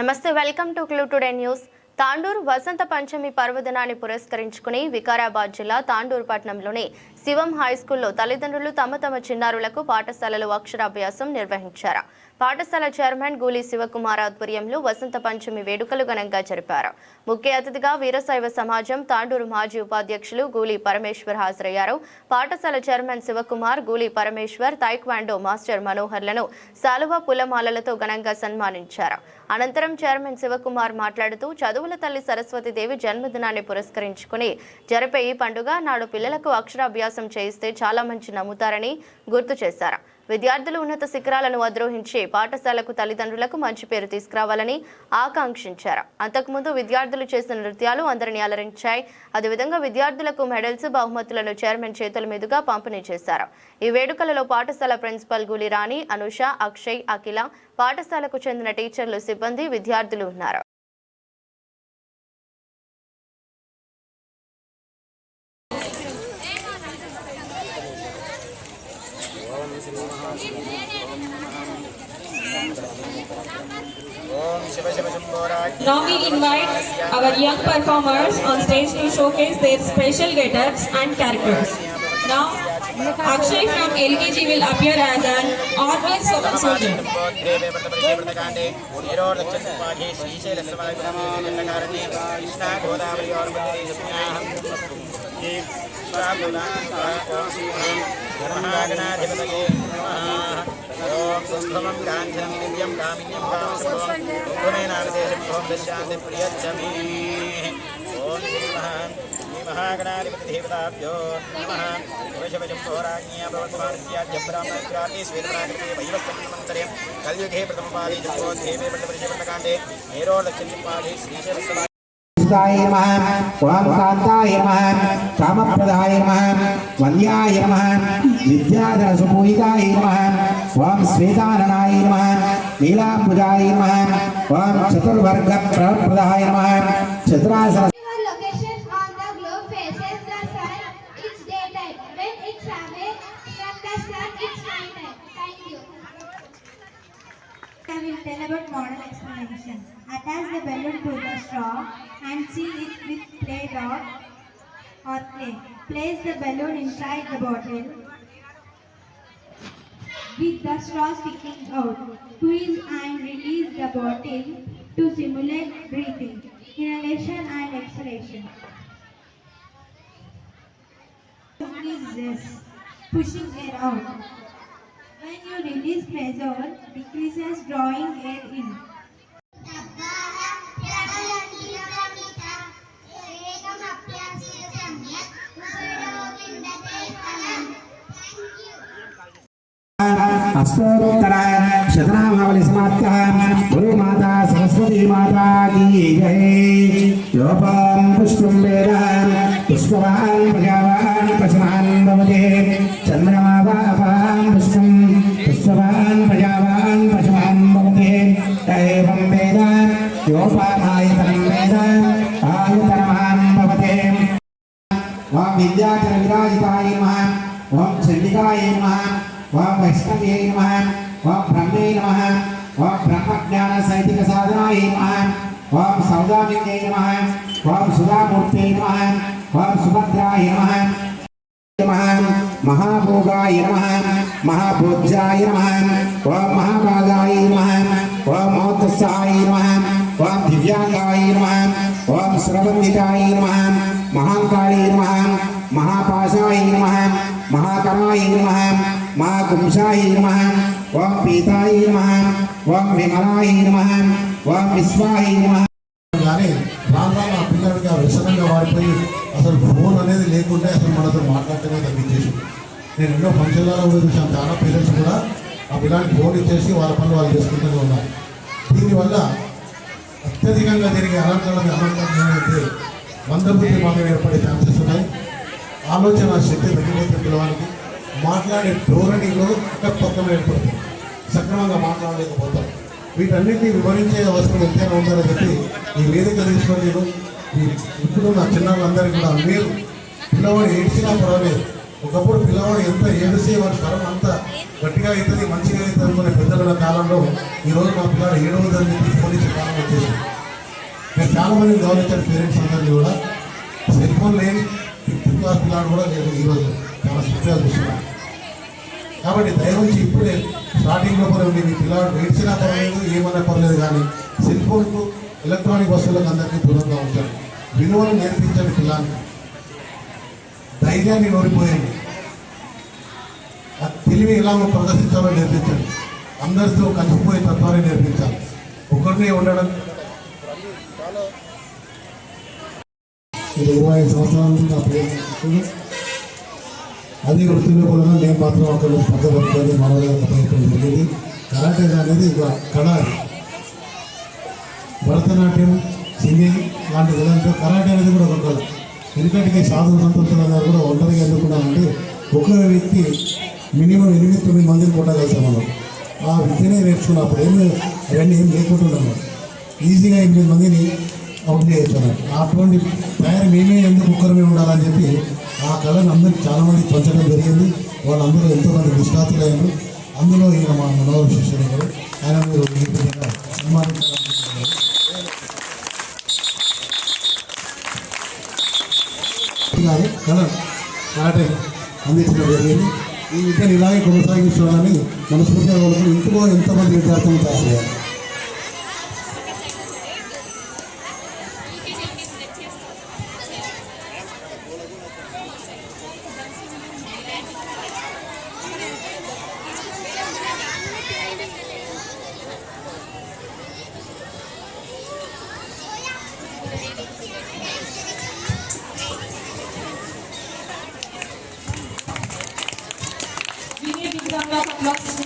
నమస్తే welcome to clue today news. Tandur Vasantha Panchami పర్వదినాన్ని పురస్కరించుకుని వికారాబాద్ జిల్లా తాండూరు పట్టణంలోని శివం హై స్కూల్లో తల్లిదండ్రులు తమ తమ చిన్నారులకు పాఠశాలలో అక్షరాభ్యాసం నిర్వహించారు. పాఠశాల చైర్మన్ గూలి శివకుమార్ ఆధ్వర్యంలో వసంత పంచమి వేడుకలు ఘనంగా జరిపారు. ముఖ్య అతిథిగా వీరశైవ సమాజం తాండూరు మాజీ ఉపాధ్యక్షులు గూలి పరమేశ్వర్ హాజరయ్యారు. పాఠశాల chairman Shivakumar Guli Parameshwar taekwondo master మనోహర్లను శాలువా పులమాలలతో ఘనంగా సన్మానించారు. అనంతరం చైర్మన్ శివకుమార్ మాట్లాడుతూ చదువుల తల్లి సరస్వతీదేవి జన్మదినాన్ని పురస్కరించుకుని జరిపే ఈ పండుగ నాడు పిల్లలకు అక్షరాభ్యాసం చేయిస్తే చాలా మంచి నమ్ముతారని గుర్తు చేశారు. విద్యార్థులు ఉన్నత శిఖరాలను అధిరోహించి పాఠశాలకు తల్లిదండ్రులకు మంచి పేరు తీసుకురావాలని ఆకాంక్షించారు. అంతకుముందు విద్యార్థులు చేసిన నృత్యాలు అందరినీ అలరించాయి. అదేవిధంగా విద్యార్థులకు మెడల్స్ బహుమతులను చైర్మన్ చేతుల మీదుగా పంపిణీ చేశారు. ఈ వేడుకలలో పాఠశాల ప్రిన్సిపల్ గులిరాణి అనుష అక్షయ్ అఖిల పాఠశాలకు చెందిన టీచర్లు సిబ్బంది విద్యార్థులు ఉన్నారు. Now we invite our young performers on stage to showcase their special get-ups and characters. Now, Akshay from LKG will appear as an army soldier. Thank you. నీరోర్దక్షమాఘే శ్రీశైలస్వామికారణ్యే Krishna Godavari ధర్మహాగణాధిపతయే ఓం సుంభమం కాంచనం దివ్యం కామిన్యం కామశుభం కుంభమేనాగదేశం ఓం దశాంతి ప్రియచ్చమే ఓం శ్రీ మహా శ్రీ మహాగణాధిపతిదేవతాభ్యో నమః శివశివశంభోరాజ్ఞా शान्ताय नमः स्वामकान्ताय नमः कामप्रदाय नमः वन्याय नमः विद्याधरसुपूजिताय नमः चतुरासन I will tell about model explanation. Attach the balloon to the straw and seal it with clay or clay. Place the balloon inside the bottle with the straw sticking out. Squeeze and release the bottle to simulate breathing, inhalation and exhalation. Is this pushing air out. When you release pressure, decreases drawing air in. अष्टोत्तरा शतनामावली समाप्तः। गुरु की जय। योपां पुष्पं वेद पुष्पवान् प्रजावान् प्रसमान् भवते। चन्द्रमावापां पुष्पं, पुष्पवान् प्रजावान् प्रसमान् भवते। एवं वेद योपामायितं वेद आयुतरमान् भवते। ॐ विद्याचरविराजिताय नमः ॐ चण्डिकाय नमः। నమః ఓం వైష్ణవ్యై నమః ఓం బ్రహ్మే నమః ఓం బ్రహ్మజ్ఞాన సైతిక సాధనాయ నమః ఓం సౌదామిన్యై నమః ఓం సుధామూర్తై నమః ఓం సుభద్రాయ నమః నమః మహాభోగాయ నమః మహాభోజ్యాయ నమః ఓం మహాభాగాయ నమః ఓం మోత్తస్థాయ నమః ఓం దివ్యాంగాయ నమః ఓం సురవందితాయ నమః మహాంకాళీ నమః మహాపాశాయ నమః నమ నమః ఓం పీతాయ నమ ఓం విమలాయ నమ ఓం విశ్వాయ నమ. కానీ రాను మా పిల్లలకి ఆ వ్యసనంగా వాడిపోయి అసలు ఫోన్ అనేది లేకుంటే అసలు మనతో మాట్లాడటమే తగ్గించేసి. నేను ఎన్నో ఫంక్షన్లలో కూడా చూసాను చాలా పేరెంట్స్ కూడా ఆ పిల్లలకి ఫోన్ ఇచ్చేసి వాళ్ళ పనులు వాళ్ళు చేసుకుంటూనే ఉన్నారు. దీనివల్ల అత్యధికంగా జరిగే అనంతరం అనంతరం మందబుద్ధి మాకు ఏర్పడే ఛాన్సెస్ ఉన్నాయి. ఆలోచన శక్తి తగ్గిపోతే పిల్లవానికి మాట్లాడే ధోరణిలో పక్కన ఏర్పడుతుంది. సక్రమంగా మాట్లాడలేకపోతాం. వీటన్నిటిని వివరించే అవసరం ఎంతైనా ఉందని చెప్పి ఈ వేదిక తీసుకొని నేను ఇప్పుడు నా చిన్నవాళ్ళందరికీ కూడా మీరు పిల్లవాడు ఏడ్చినా పర్వాలేదు. ఒకప్పుడు పిల్లవాడు ఎంత ఏడిస్తే వాడి స్వరం అంత గట్టిగా అవుతుంది మంచిగా అవుతుంది అనుకునే పెద్దల కాలంలో ఈ రోజు మా పిల్లలు ఏడవదని చెప్పి పోలీసు కాలం వచ్చేసి చాలా మంది గమనించారు పేరెంట్స్ అందరినీ కూడా. సెల్ ఫోన్ లేని ఫిఫ్త్ క్లాస్ పిల్లాడు కూడా లేదు ఈరోజు చాలా స్ట్రిక్ట్గా చూస్తున్నాను కాబట్టి దయవచ్చి ఇప్పుడే స్టార్టింగ్లో కూడా మీ పిల్లాడు ఏడ్చినా పర్లేదు ఏమన్నా పర్లేదు కానీ సెల్ ఫోన్కు ఎలక్ట్రానిక్ వస్తువులకు అందరికీ దూరంగా ఉంచండి. విలువలు నేర్పించండి పిల్లానికి ధైర్యాన్ని ఓడిపోయండి ఆ తెలివి ఎలా ప్రదర్శించాలో నేర్పించండి. అందరితో కలిసిపోయే తత్వాన్ని నేర్పించాలి. ఒకరినే ఉండడం. ఇది ఇరవై ఐదు సంవత్సరాల నుంచి నా పేరు అది వృత్తిలో కూడా నేను మాత్రం అక్కడ పక్క పట్టుకొని మనలో ప్రయత్నం జరిగింది. కరాటే అనేది ఒక కళ అది భరతనాట్యం సింగింగ్ లాంటి విధంగా కరాటే అనేది కూడా ఒక కళ. ఎందుకంటే సాధు సంతృప్తుల గారు కూడా ఒంటరిగా ఎందుకున్నామంటే ఒక వ్యక్తి మినిమం ఎనిమిది తొమ్మిది మందిని కొట్టగలుగుతాం మనం ఆ విద్యనే నేర్చుకున్నప్పుడు ఏమి అవన్నీ ఏం లేకుంటున్నాము ఈజీగా ఎనిమిది మందిని అవుట్ చేయొచ్చు అటువంటి తయారు మేమే ఎందుకు ఒక్కరమే ఉండాలని చెప్పి ఆ కళను అందరికి చాలామంది పంచడం జరిగింది. వాళ్ళందరూ ఎంతోమంది నిష్ణాతులయ్యారు అందులో ఈయన మా మనోహర్ శిష్యుడు గారు. ఆయన మీరు సన్మానించారు గారు కళ కరాటే అందించడం జరిగింది. ఈ విద్యను ఇలాగే కొనసాగించాలని మనస్ఫూర్తిగా కోరుకుని ఇంట్లో ఎంతమంది విద్యార్థులు తయారు చేయాలి よ